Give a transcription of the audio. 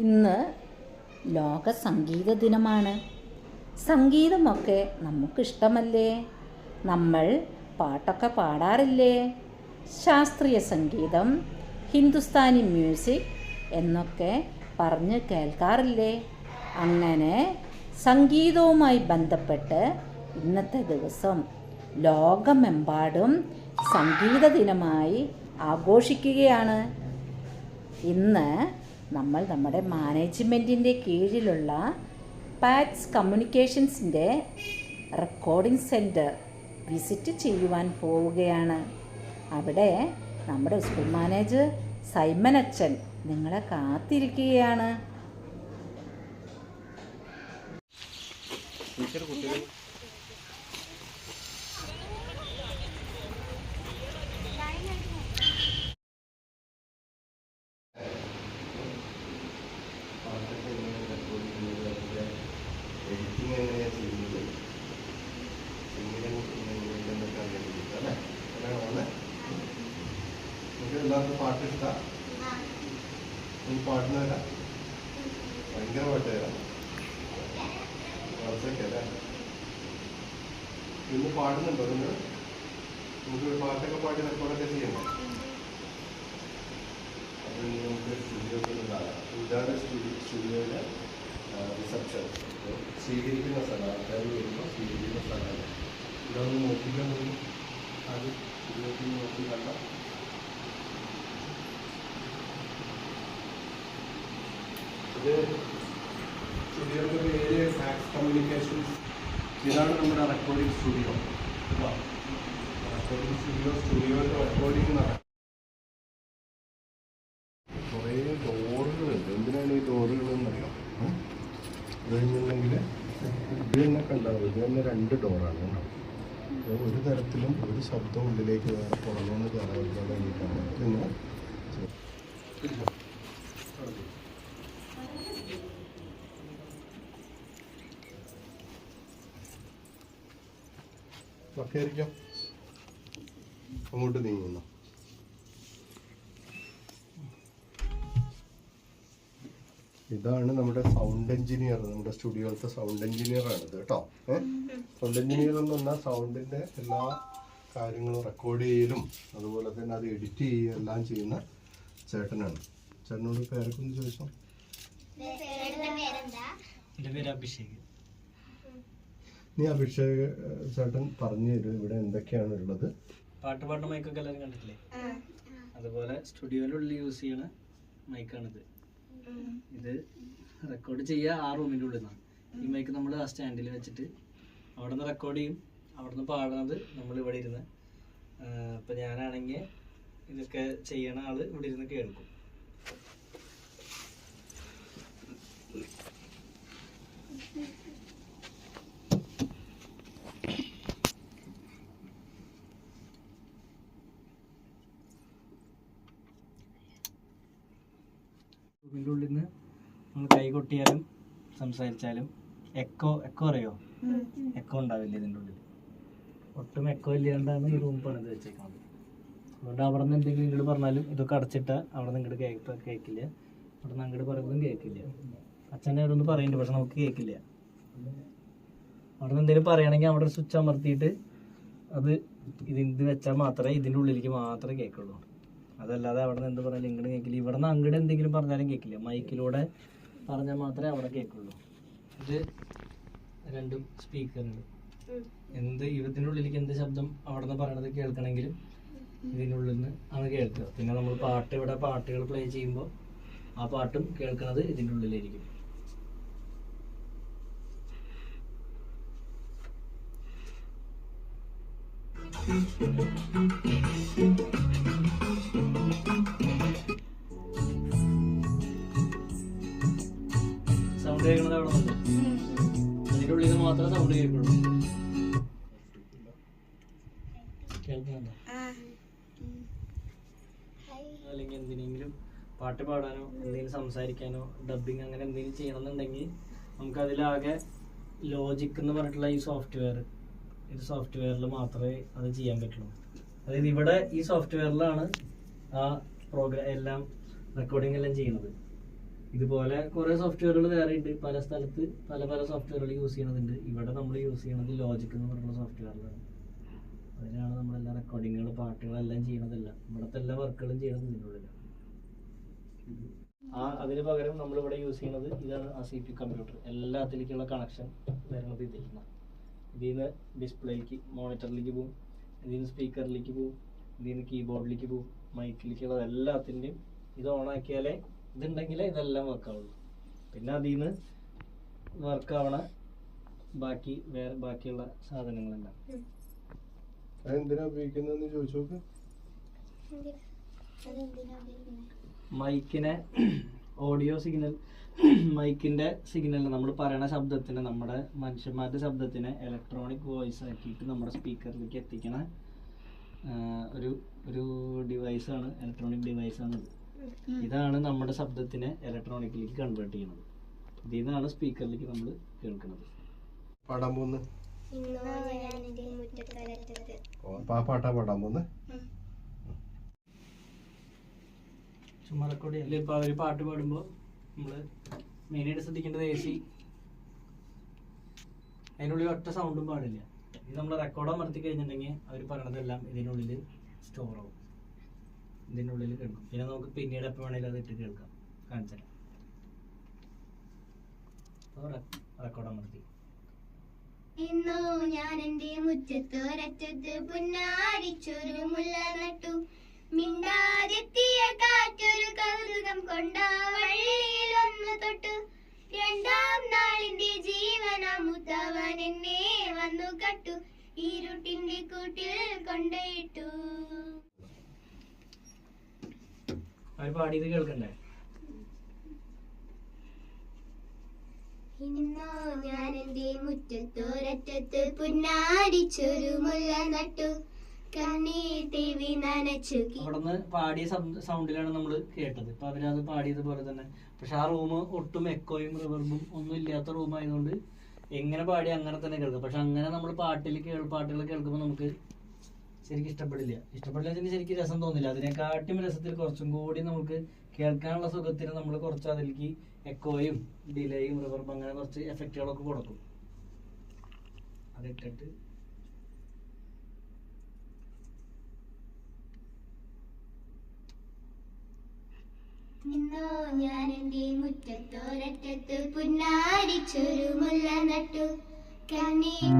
ഇന്ന് ലോക സംഗീത ദിനമാണ് സംഗീതമൊക്കെ നമുക്കിഷ്ടമല്ലേ? നമ്മൾ പാട്ടൊക്കെ പാടാറില്ലേ? ശാസ്ത്രീയ സംഗീതം ഹിന്ദുസ്ഥാനി മ്യൂസിക് എന്നൊക്കെ പറഞ്ഞ് കേൾക്കാറില്ലേ? അങ്ങനെ സംഗീതവുമായി ബന്ധപ്പെട്ട് ഇന്നത്തെ ദിവസം ലോകമെമ്പാടും സംഗീത ദിനമായി ആഘോഷിക്കുകയാണ്. ഇന്ന് നമ്മൾ നമ്മുടെ മാനേജ്മെന്റിന്റെ കീഴിലുള്ള പാറ്റ്സ് കമ്മ്യൂണിക്കേഷൻസിന്റെ റെക്കോർഡിംഗ് സെന്റർ വിസിറ്റ് ചെയ്യുവാൻ പോവുകയാണ്. അവിടെ നമ്മുടെ സ്കൂൾ മാനേജർ സൈമൻ അച്ഛൻ നിങ്ങളെ കാത്തിരിക്കുകയാണ്. എഡിറ്റിംഗ് എങ്ങനെയാണ് ചെയ്യുന്നത് എങ്ങനെയുണ്ടെന്നൊക്കെ അറിയാൻ അല്ലേ? അങ്ങനെയാണോ നിങ്ങൾക്ക് എല്ലാവർക്കും പാട്ട് ഇഷ്ടമാണ് നീ പാടുന്നവരാ ഭയങ്കര പാട്ടുകാരാ കുറച്ചൊക്കെ അല്ലേ? ഇന്ന് പാടുന്നുണ്ടോ നിങ്ങൾ? നമുക്ക് പാട്ടൊക്കെ പാടി റെക്കോർഡൊക്കെ ചെയ്യണം അത് നമുക്ക് സ്റ്റുഡിയോ സ്റ്റുഡിയോയിലെ റിസപ്ഷൻ. സ്വീകരിക്കുന്ന സ്ഥലം ആൾക്കാർ വരുമ്പോൾ സ്വീകരിക്കുന്ന സ്ഥലമാണ് ഇവിടെ ഒന്ന് നോക്കിക്കാൻ പോയി അത് ഇരുപത്തി നോക്കി കണ്ട ഇത് സ്റ്റുഡിയോയുടെ പേര് ഫാക്സ് കമ്മ്യൂണിക്കേഷൻസ് ഇതാണ് നമ്മുടെ റെക്കോർഡിംഗ് സ്റ്റുഡിയോ റെക്കോർഡിംഗ് സ്റ്റുഡിയോ സ്റ്റുഡിയോയുടെ റെക്കോർഡിംഗ് നടക്കും കുറേ ഡോറുകളുണ്ട് എന്തിനാണ് ഈ ഡോറുകളെന്ന് അറിയാം ഇത് കഴിഞ്ഞിട്ടുണ്ടെങ്കിൽ ഇത് തന്നെ ഉണ്ടാവും. ഇത് തന്നെ രണ്ട് ഡോറാണ് അപ്പോൾ ഒരു തരത്തിലും ഒരു ശബ്ദം ഉള്ളിലേക്ക് വേറെ പുറമേന്ന് കയറാൻ വേണ്ടിയിട്ടാണ് പിന്നെ ഒക്കെ ആയിരിക്കാം അങ്ങോട്ട് നീങ്ങുന്നു? ഇതാണ് നമ്മുടെ സൗണ്ട് എഞ്ചിനീയർ നമ്മുടെ സ്റ്റുഡിയോയിലത്തെ സൗണ്ട് എഞ്ചിനീയർ ആണ് ഇത് കേട്ടോ സൗണ്ട് എഞ്ചിനീയർ എന്ന് പറഞ്ഞാൽ സൗണ്ടിന്റെ എല്ലാ കാര്യങ്ങളും റെക്കോർഡ് ചെയ്യലും അതുപോലെ തന്നെ അത് എഡിറ്റ് ചെയ്യുക എല്ലാം ചെയ്യുന്ന ചേട്ടനാണ്. ചേട്ടനോട് പേരൊക്കെ ഒന്ന് ചോദിച്ചോ? അഭിഷേക്. നീ അഭിഷേക് ചേട്ടൻ പറഞ്ഞു തരും ഇവിടെ എന്തൊക്കെയാണ് ഉള്ളത്. പാട്ട് പാടുന്ന മൈക്കൊക്കെ എല്ലാവരും കണ്ടിട്ടില്ലേ? അതുപോലെ സ്റ്റുഡിയോയിലുള്ള യൂസ് ചെയ്യണ മൈക്കാണിത് ഇത് റെക്കോർഡ് ചെയ്യുക ആ റൂമിന്റെ ഉള്ളിൽ നിന്നാണ് ഈ മൈക്ക് നമ്മൾ ആ സ്റ്റാൻഡിൽ വെച്ചിട്ട് അവിടെ നിന്ന് റെക്കോർഡ് ചെയ്യും. അവിടെ നിന്ന് പാടുന്നത് നമ്മൾ ഇവിടെ ഇരുന്ന്. ഇപ്പം ഞാനാണെങ്കിൽ ഇതൊക്കെ ചെയ്യണ ആൾ ഇവിടെ ഇരുന്ന് കേൾക്കും. റൂമിന്റെ ഉള്ളിൽ നിന്ന് നമ്മൾ കൈ കൊട്ടിയാലും സംസാരിച്ചാലും എക്കോ എക്കോ അറിയോ? എക്കോ ഉണ്ടാവില്ല ഇതിന്റെ ഉള്ളിൽ ഒട്ടും എക്കോ ഇല്ലാണ്ടാണ് ഈ റൂം പണിത് വെച്ചേക്കുന്നത് അതുകൊണ്ട് അവിടെ നിന്ന് എന്തെങ്കിലും ഇങ്ങോട്ട് പറഞ്ഞാലും ഇതൊക്കെ അടച്ചിട്ടാൽ അവിടെ നിന്ന് ഇങ്ങോട്ട് കേൾപ്പ കേൾക്കില്ല അവിടെ നിന്ന് അങ്ങോട്ട് പറയുന്നതും കേൾക്കില്ല അച്ഛന്റെ അവരൊന്നും പറയുന്നുണ്ട് പക്ഷെ നമുക്ക് കേൾക്കില്ല അവിടെ നിന്ന് എന്തെങ്കിലും പറയുകയാണെങ്കിൽ അവിടെ സ്വിച്ച് അമർത്തിയിട്ട് അത് ഇത് വെച്ചാൽ മാത്രമേ ഇതിന്റെ ഉള്ളിലേക്ക് മാത്രമേ കേൾക്കുള്ളൂ അതല്ലാതെ അവിടെ നിന്ന് എന്ത് പറഞ്ഞാലും ഇങ്ങോട്ട് കേൾക്കില്ല. ഇവിടെ നിന്ന് അങ്ങോട്ട് എന്തെങ്കിലും പറഞ്ഞാലും കേൾക്കില്ല. മൈക്കിലൂടെ പറഞ്ഞാൽ മാത്രമേ അവിടെ കേൾക്കുള്ളൂ. ഇത് രണ്ടും സ്പീക്കറുണ്ട് എന്ത് ഇവത്തിന്റെ ഉള്ളിലേക്ക് എന്ത് ശബ്ദം അവിടെ നിന്ന് പറയണത് കേൾക്കണമെങ്കിലും ഇതിനുള്ളിൽ നിന്ന് ആണ് കേൾക്കുക. പിന്നെ നമ്മൾ പാട്ട് ഇവിടെ പാട്ടുകൾ പ്ലേ ചെയ്യുമ്പോൾ ആ പാട്ടും കേൾക്കുന്നത് ഇതിന്റെ ഉള്ളിലായിരിക്കും സൗണ്ട് കേൾക്കുന്നത് അവിടെ നിന്ന് അതിന്റെ ഉള്ളിൽ നിന്ന് മാത്രമേ സൗണ്ട് കേൾക്കുള്ളൂ. കേൾക്കുന്നുണ്ടോ? അല്ലെങ്കിൽ എന്തിനെങ്കിലും പാട്ട് പാടാനോ എന്തെങ്കിലും സംസാരിക്കാനോ ഡബിങ് അങ്ങനെ എന്തെങ്കിലും ചെയ്യണമെന്നുണ്ടെങ്കിൽ നമുക്ക് അതിലാകെ ലോജിക് എന്ന് പറഞ്ഞിട്ടുള്ള ഈ സോഫ്റ്റ്വെയർ ഇത് സോഫ്റ്റ്വെയറിൽ മാത്രമേ അത് ചെയ്യാൻ പറ്റുള്ളൂ. അതായത് ഇവിടെ ഈ സോഫ്റ്റ്വെയറിലാണ് ആ പ്രോഗ്രാം എല്ലാം റെക്കോർഡിംഗ് എല്ലാം ചെയ്യുന്നത്. ഇതുപോലെ കുറേ സോഫ്റ്റ്വെയറുകൾ വേറെ ഉണ്ട്. പല സ്ഥലത്ത് പല പല സോഫ്റ്റ്വെയറുകൾ യൂസ് ചെയ്യണതുണ്ട് ഇവിടെ നമ്മൾ യൂസ് ചെയ്യണത് ലോജിക് എന്ന് പറയുന്ന സോഫ്റ്റ്വെയറിലാണ് അതിനാണ് നമ്മളെല്ലാ റെക്കോർഡിങ്ങുകൾ പാട്ടുകളെല്ലാം ചെയ്യണതല്ല ഇവിടുത്തെ എല്ലാ വർക്കുകളും ചെയ്യണത് ഇതിനുള്ളിലാണ് ആ അതിന് പകരം നമ്മളിവിടെ യൂസ് ചെയ്യുന്നത് ഇതാണ് ആ സി പി കമ്പ്യൂട്ടർ എല്ലാത്തിലേക്കുള്ള കണക്ഷൻ വരുന്നത് ഇതിലാണ് ഇതിൽ നിന്ന് ഡിസ്പ്ലേക്ക് മോണിറ്ററിലേക്ക് പോകും ഇതിൽ നിന്ന് സ്പീക്കറിലേക്ക് പോകും ഇതിൽ നിന്ന് കീബോർഡിലേക്ക് പോകും മൈക്കിലേക്കുള്ള എല്ലാത്തിന്റെയും ഇത് ഓണാക്കിയാലേ ഇതുണ്ടെങ്കിലേ ഇതെല്ലാം വർക്ക് ആവുള്ളൂ. പിന്നെ അതിൽ നിന്ന് വർക്ക് ആവണ ബാക്കി വേറെ ബാക്കിയുള്ള സാധനങ്ങളെല്ലാം. അതെന്തിനാ ഉപയോഗിക്കുന്നതെന്ന് ചോദിച്ചു നോക്ക് മൈക്കിനെ ഓഡിയോ സിഗ്നൽ മൈക്കിന്റെ സിഗ്നൽ നമ്മൾ പറയണ ശബ്ദത്തിന് നമ്മുടെ മനുഷ്യന്മാരുടെ ശബ്ദത്തിന് ഇലക്ട്രോണിക് വോയിസ് ആക്കിയിട്ട് നമ്മുടെ സ്പീക്കറിലേക്ക് എത്തിക്കണ ഒരു ഒരു ഡിവൈസാണ് ഇലക്ട്രോണിക് ഡിവൈസ് ഇത്. ഇതാണ് നമ്മുടെ ശബ്ദത്തിനെ ഇലക്ട്രോണിക്കിലേക്ക് കൺവേർട്ട് ചെയ്യുന്നത്. ഇതിൽ നിന്നാണ് സ്പീക്കറിലേക്ക് നമ്മൾ കേൾക്കുന്നത്. പാടാൻ പോകുന്നു ഇന്നോ ഞാനെന്റെ മുറ്റത്തലറ്റത്ത് അപ്പൊ ആ പാട്ടാ പാടാൻ പോകുന്നത് ചുമ്മാ റെക്കോർഡ് ചെയ്യില്ല ഇപ്പോൾ പാട്ട് പാടുമ്പോൾ നമ്മൾ മെയിനായിട്ട് ശ്രദ്ധിക്കേണ്ടത് എ സി അതിനുള്ളിൽ ഒറ്റ സൗണ്ടും പാടില്ല. ഇത് നമ്മൾ റെക്കോർഡ് അമർത്തി കഴിഞ്ഞിട്ടുണ്ടെങ്കിൽ അവർ പറയണതെല്ലാം ഇതിനുള്ളിൽ സ്റ്റോർ ആവും. ഇതിനുള്ളിൽ കേൾക്കും. പിന്നെ നമുക്ക് പിന്നീട് എപ്പോൾ വേണമെങ്കിലും അത് ഇട്ട് കേൾക്കാം. കാണിച്ചു തരാം. റെക്കോർഡ് അമർത്തി. ഇന്നോ ഞാൻ എന്റെ മുറ്റത്തോരറ്റത്ത് പുന്നാരിച്ചൊരു മുല്ല നട്ടു. മിണ്ടാതെത്തിയ കാറ്റൊരു ഇരുട്ടിന്റെ കൂട്ടിൽ കൊണ്ടയിട്ടു. അവർ പാടിയത് കേൾക്കണ്ടേ? ഇന്നോ ഞാൻ എന്റെ മുറ്റത്തോരറ്റത്ത് പുന്നാരിച്ചൊരു മുല്ല നട്ടു. കി- പാടിയ സൗണ്ടിലാണ് നമ്മൾ കേട്ടത്. ഇപ്പൊ അവരത് പാടിയതുപോലെ തന്നെ. പക്ഷെ ആ റൂം ഒട്ടും എക്കോയും റിവർബും ഒന്നും ഇല്ലാത്ത റൂം ആയതുകൊണ്ട് എങ്ങനെ പാടി അങ്ങനെ തന്നെ കേൾക്കും. പക്ഷെ അങ്ങനെ നമ്മൾ പാട്ടിൽ കേൾ പാട്ടുകൾ കേൾക്കുമ്പോൾ നമുക്ക് ശരിക്കും ഇഷ്ടപ്പെടില്ല. ഇഷ്ടപ്പെടില്ല ശരിക്കും രസം തോന്നില്ല. അതിനെക്കാട്ടും രസത്തിൽ കുറച്ചും കൂടി നമുക്ക് കേൾക്കാനുള്ള സുഖത്തിന് നമ്മൾ കുറച്ച് അതിലേക്ക് എക്കോയും ഡിലേയും റിവർബും അങ്ങനെ കുറച്ച് എഫക്റ്റുകളൊക്കെ കൊടുക്കും. അതിട്ടിട്ട് ഇന്നോ ഞാൻ എന്റെ മുറ്റത്തോരറ്റത്ത് പുന്നാരിച്ചൊരു മുല്ല നട്ടു. കണ്ണീർ